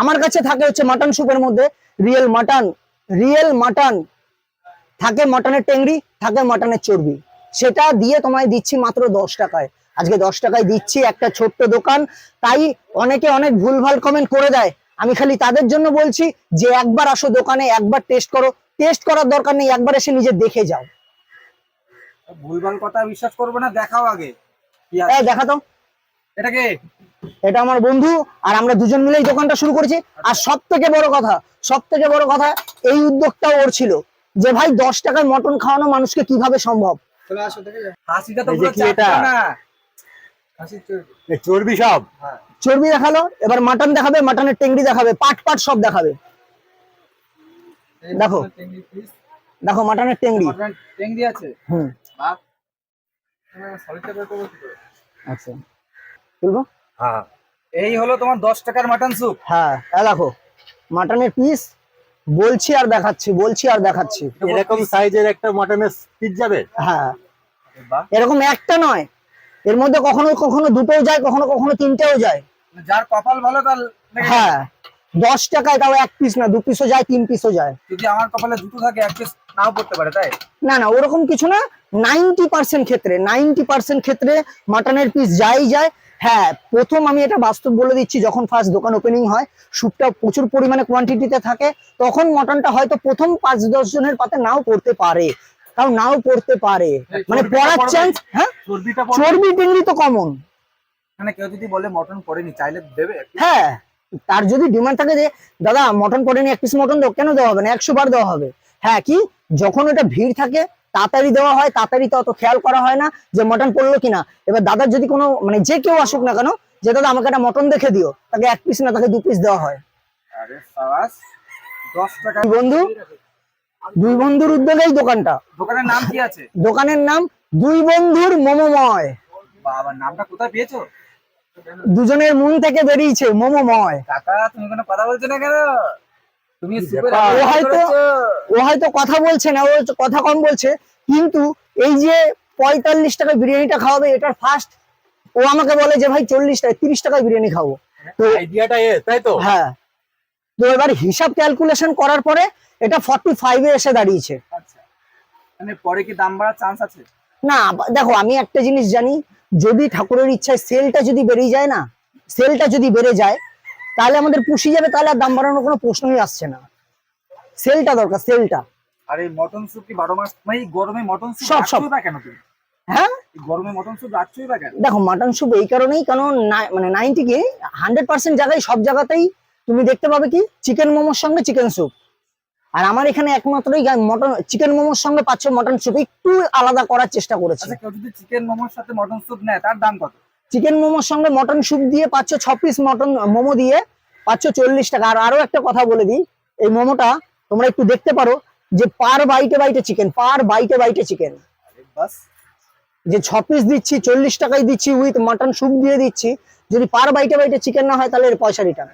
আমার কাছে থাকে হচ্ছে মাটন স্যুপের মধ্যে রিয়েল মাটন রিয়েল মাটন থাকে মটনের টেংরি থাকে মটনের চর্বি। সেটা দিয়ে তোমায় দিচ্ছি মাত্র দশ টাকায়। আজকে দশ টাকায় দিচ্ছি একটা ছোট্ট দোকান তাই অনেকে অনেক ভুলভাল কমেন্ট করে দেয়। আমি খালি তাদের জন্য বলছি যে একবার আসো দোকানে একবার টেস্ট করো। টেস্ট করার দরকার নেই একবার এসে নিজে দেখে যাও। ভুলভাল কথা বিশ্বাস করব না দেখাও আগে? দেখা তো। এটা কে? এটা আমার বন্ধু আর আমরা দুজন মিলে এই দোকানটা শুরু করেছি। আর সব থেকে বড় কথা সব থেকে বড় কথা এই উদ্যোগটা ওর ছিল যে ভাই দশ টাকায় মটন খাওয়ানো মানুষকে কীভাবে সম্ভব? চর্বি। সব? হ্যাঁ। চর্বি দেখাল এবার মাটন দেখাবে মাটনের টেংরি দেখাবে পাট পাট সব দেখাবে। দেখো। দেখো মাটনের মটনের টেংরি আছে। হুম? আচ্ছা। তুলবো? হ্যাঁ। এই হলো তোমার দশ টাকার মাটন স্যুপ হ্যাঁ এ দেখো মাটনের পিস বলছি আর দেখাচ্ছি বলছি আর দেখাচ্ছি। এরকম সাইজের একটা মটনের পিস যাবে? হ্যাঁ। এরকম একটা নয় এর মধ্যে কখনো কখনো দুটোও যায় কখনো কখনো তিনটেও যায়। যার কপাল ভালো তার হ্যাঁ দশ টাকায় তাও এক পিস না দু পিসও যায় তিন পিসও যায়। যদি আমার কপালে দুটো থাকে এক পিস নাও পড়তে পারে তাই? না না ওরকম কিছু না নাইনটি পার্সেন্ট ক্ষেত্রে নাইনটি পার্সেন্ট ক্ষেত্রে মাটনের পিস যাই যায়। হ্যাঁ প্রথম আমি এটা বাস্তব বলে দিচ্ছি যখন ফার্স্ট দোকান ওপেনিং হয় স্যুপটা প্রচুর পরিমাণে কোয়ান্টিটিতে থাকে তখন মটনটা হয়তো প্রথম পাঁচ দশ জনের পাতে নাও পড়তে পারে। তাও নাও পড়তে পারে। মানে পড়ার চান্স হ্যাঁ? চর্বি টেংরি তো কমন মানে কেউ যদি বলে মটন পড়েনি চাইলে দেবে হ্যাঁ তার যদি ডিমান্ড থাকে যে দাদা মটন পড়েনি এক পিস মটন দাও কেন দেওয়া হবে না? একশো বার দেওয়া হবে। হ্যাঁ কি? যখন ওটা ভিড় থাকে তাড়াতাড়ি দেওয়া হয় তাড়াতাড়ি তো অত খেয়াল করা হয় না যে মটন পড়ল কিনা। এবার দাদার যদি কোনো মানে যে কেউ আসুক না কেন যে দাদা আমাকে একটা মটন দেখে দিও তাকে এক পিস না তাকে দু পিস দেওয়া হয়। বন্ধু দুই বন্ধুর উদ্যোগেই দোকানটা। দোকানের নাম কি আছে? দোকানের নাম দুই বন্ধুর মোমোময়। বাবা নামটা কোথায় পেয়েছ? দুজনের মন থেকে বেরিয়েছে মোমোময়। কাকা তুমি কোনো কথা বলছো না কেন? তুমি হয়তো-। ও হয়তো কথা বলছে না ও কথা কম বলছে কিন্তু এই যে পঁয়তাল্লিশ টাকা বিরিয়ানিটা খাওয়াবে এটার ফার্স্ট ও আমাকে বলে যে ভাই চল্লিশ টাকা তিরিশ টাকায় বিরিয়ানি খাব। তো আইডিয়াটা এ তাই তো? হ্যাঁ। তো এবার হিসাব ক্যালকুলেশন করার পরে এটা ফর্টি ফাইভে এসে দাঁড়িয়েছে। আচ্ছা। মানে পরে কি দাম বাড়ার চান্স আছে? না দেখো আমি একটা জিনিস জানি যদি ঠাকুরের ইচ্ছায় সেলটা যদি বেড়ে যায় না সেলটা যদি বেড়ে যায় তাহলে আমাদের পুষি যাবে তাহলে আর দাম বাড়ানোর কোনো প্রশ্নই আসছে না। সেলটা দরকার সেলটা। আর এই মটন স্যুপ কি বারো মাস মানে গরমে মটন স্যুপ সব, সব। কেন তুমি? হ্যাঁ? গরমে মটন স্যুপ রাখছোই বা কেন? দেখো মাটন স্যুপ এই কারণেই কারণ না- মানে নাইনটি কি হান্ড্রেড পার্সেন্ট জায়গায় সব জায়গাতেই তুমি দেখতে পাবে কি চিকেন মোমোর সঙ্গে চিকেন স্যুপ আর আমার এখানে একমাত্রই মটন চিকেন মোমোর সঙ্গে পাচ্ছ মটন স্যুপ একটু আলাদা করার চেষ্টা করেছি। আচ্ছা কেউ যদি চিকেন মোমোর সাথে মটন স্যুপ নেয় তার দাম কত? চিকেন মোমোর সঙ্গে মটন স্যুপ দিয়ে পাচ্ছ ছ পিস মটন মোমো দিয়ে পাচ্ছ চল্লিশ টাকা। আর আরও একটা কথা বলে দিই এই মোমোটা তোমরা একটু দেখতে পারো যে পার বাইটে বাইটে চিকেন পার বাইটে বাইটে চিকেন যে ছ পিস দিচ্ছি চল্লিশ টাকায় দিচ্ছি উইথ মাটন স্যুপ দিয়ে দিচ্ছি। যদি পার বাইটে বাইটে চিকেন না হয় তাহলে এর পয়সা রিটার্ন